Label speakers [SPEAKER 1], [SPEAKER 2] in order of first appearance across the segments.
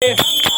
[SPEAKER 1] Yeah.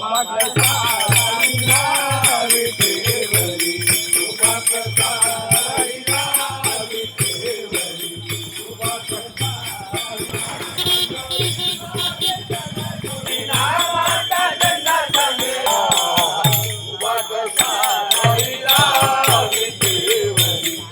[SPEAKER 1] वाट सारी विठेवरी उभा